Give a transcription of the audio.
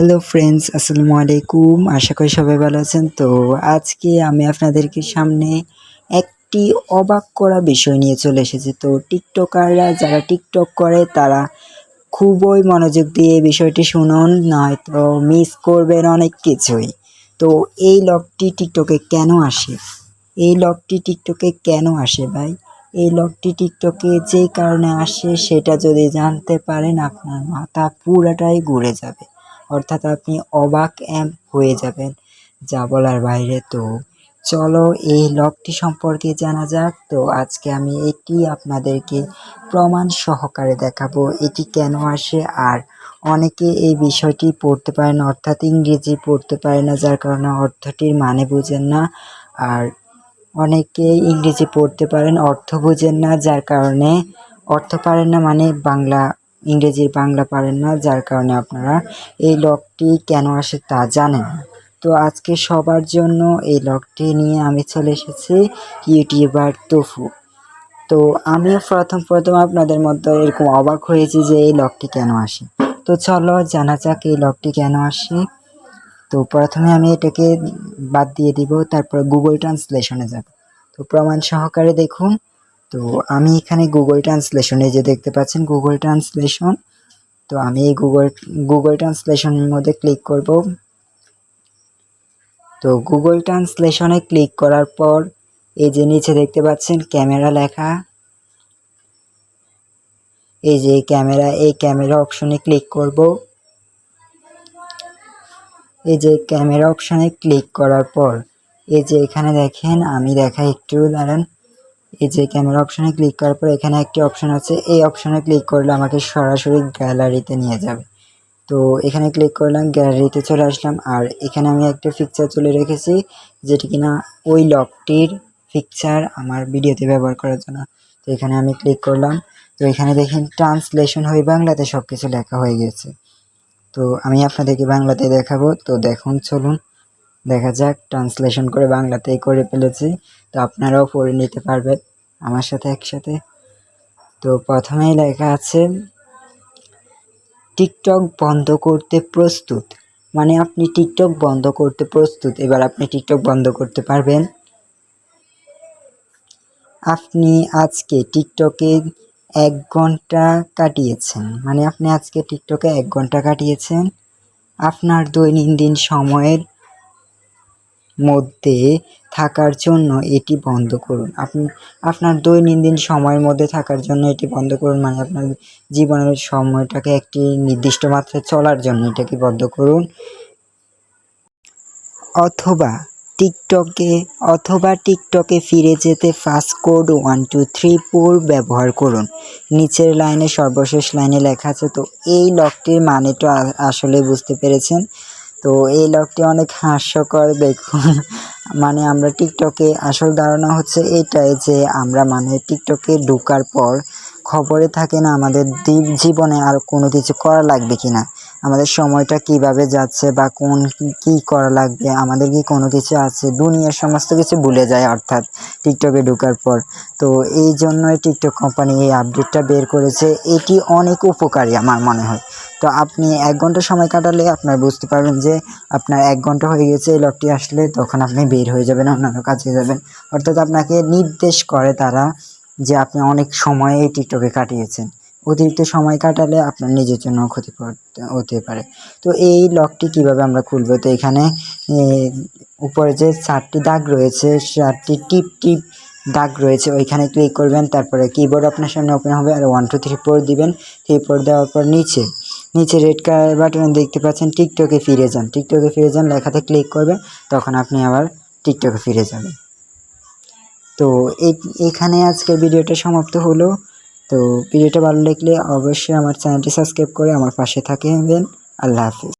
Hello friends আসসালামু আলাইকুম আশা করি সবাই ভালো আছেন। তো আজকে আমি আপনাদেরকে সামনে একটি অবাক করা বিষয় নিয়ে চলে এসেছি। তো টিকটকাররা যারা টিকটক করে, তারা খুবই মনোযোগ দিয়ে এই বিষয়টি শুনুন, নয়তো মিস করবেন অনেক কিছুই। তো এই লকটি টিকটকে কেন আসে? এই লকটি টিকটকে কেন আসে ভাই? এই লকটি টিকটকে যে কারণে আসে, সেটা যদি জানতে পারেন, আপনার মাথা পুরাটাই ঘুরে যাবে। অর্থাৎ আপনি অবাক এম হয়ে যাবেন। যা বলার বাইরে তো। চলো এই লকটি সম্পর্কে জানা যাক। তো আজকে আমি এটি আপনাদেরকে প্রমাণ সহকারে দেখাবো এটি কেন আসে আর অনেকে এই বিষয়টি পড়তে পারে না, অর্থাৎ ইংরেজি পড়তে পারে না, যার কারণে অর্থটির মানে বুঝেন না। আর অনেকে ইংরেজি পড়তে পারেন, অর্থ বুঝেন না, যার কারণে অর্থ পারেন না মানে বাংলা ইংরেজির বাংলা পারেন না, যার কারণে আপনারা এই লকটি কেন আসে তা জানেন তো আজকে সবার জন্য এই লকটি নিয়ে আমি চলে এসেছি ইউটিউবার তুফু। তো আমিও প্রথম প্রথম আপনাদের মতো এরকম অবাক হয়েছি যে এই লকটি কেন আসে। তো চলো জানা যাক এই লকটি কেন আসে। তো প্রথমে আমি এটাকে বাদ দিয়ে দিব, তারপর গুগল ট্রান্সলেশনে যাব। তো প্রমাণ সহকারে দেখুন তো আমি এখানে গুগল ট্রান্সলেশনে যে দেখতে পাচ্ছেন গুগল ট্রান্সলেশন তো আমি এই গুগল গুগল ট্রান্সলেশনের মধ্যে ক্লিক করব। তো গুগল ট্রান্সলেশনে ক্লিক করার পর এই যে নিচে দেখতে পাচ্ছেন ক্যামেরা লেখা। এই যে ক্যামেরা, এই ক্যামেরা অপশনে ক্লিক করব। এই যে ক্যামেরা অপশনে ক্লিক করার পর এই যে এখানে দেখেন, আমি দেখাই একটু, দাঁড়ান। এই যে ক্যামেরা অপশনে ক্লিক করার পর এখানে একটি অপশন আছে। এই অপশনে ক্লিক করলে আমাকে সরাসরি গ্যালারিতে নিয়ে যাবে। তো এখানে ক্লিক করলাম, গ্যালারিতে চলে আসলাম। আর এখানে আমি একটা পিকচার চলে রেখেছি যেটি কিনা ওই লকটির পিকচার আমার ভিডিওতে ব্যবহার করার জন্য। তো এখানে আমি ক্লিক করলাম। তো এখানে দেখেন ট্রান্সলেশন হয়ে বাংলাতে সব কিছু লেখা হয়ে গেছে। তো আমি আপনাদেরকে বাংলাতে দেখাবো। তো দেখুন, চলুন। দেখা যাক ট্রান্সলেশন করে বাংলাতেই করে ফেলেছি। তো আপনারাও পড়ে নিতে পারবেন আমার সাথে একসাথে। তো প্রথমেই লেখা আছে, টিকটক বন্ধ করতে প্রস্তুত। মানে আপনি টিকটক বন্ধ করতে প্রস্তুত, এবার আপনি টিকটক বন্ধ করতে পারবেন। আপনি আজকে টিকটকে এক ঘণ্টা কাটিয়েছেন মানে আপনি আজকে টিকটকে এক ঘণ্টা কাটিয়েছেন। আপনার দৈনন্দিন সময়ের মধ্যে থাকার জন্য এটি বন্ধ করুন। আপনি, আপনার দৈনন্দিন সময়ের মধ্যে থাকার জন্য এটি বন্ধ করুন মানে আপনার জীবনের সময়টাকে একটি নির্দিষ্ট মাত্রায় চলার জন্য এটাকে বন্ধ করুন। অথবা টিকটকে অথবা টিকটকে ফিরে যেতে fast code one, two, three, four ব্যবহার করুন। নিচের লাইনে সর্বশেষ লাইনে লেখা আছে, তো এই লকটির মানে তো আসলে বুঝতে পেরেছেন। তো এই লকটি অনেক হাস্যকর দেখুন। মানে আমরা টিকটকে আসল ধারণা হচ্ছে এটাই যে আমরা মানে টিকটকে ঢুকার পর খবরে থাকে না আমাদের জীবনে আর কোনো কিছু করা লাগবে কি না আমাদের সময়টা কীভাবে যাচ্ছে বা কোন কি করা লাগবে? আমাদের কি কোনো কিছু আছে? দুনিয়ার সমস্ত কিছু ভুলে যায় অর্থাৎ টিকটকে ঢুকার পর। তো এই জন্যই টিকটক কোম্পানি এই আপডেটটা বের করেছে। এটি অনেক উপকারী আমার মনে হয়। তো আপনি এক ঘণ্টা সময় কাটালে আপনার বুঝতে পারবেন যে আপনার এক ঘণ্টা হয়ে গেছে, এই লকটি আসলে তখন আপনি বের হয়ে যাবেন, অন্যান্য কাজে যাবেন। অর্থাৎ আপনাকে নির্দেশ করে তারা যে আপনি অনেক সময় এই টিকটকে কাটিয়েছেন। অতিরিক্ত সময় কাটালে আপনার নিজের জন্য ক্ষতি হতে পারে। তো এই লকটি কীভাবে আমরা খুলবো? তো এখানে উপরে যে চারটি দাগ রয়েছে, চারটি টিপ টিপ দাগ রয়েছে, ওইখানে ক্লিক করবেন, তারপরে কিবোর্ড আপনার সামনে ওপেন হবে, আর ওয়ান টু থ্রি ফোর দিবেন। থ্রি ফোর দেওয়ার পর নিচে নিচে রেড কালার বাটনে দেখতে পাচ্ছেন টিকটকে ফিরে যান। টিকটকে ফিরে যান, লেখাতে ক্লিক করবেন, তখন আপনি আবার টিকটকে ফিরে যাবেন। তো এখানে আজকের ভিডিওটা সমাপ্ত হলো। তো ভিডিওটা ভালো লাগলে অবশ্যই আমার চ্যানেলটি সাবস্ক্রাইব করে আমার পাশে থাকবেন। আল্লাহ হাফিজ।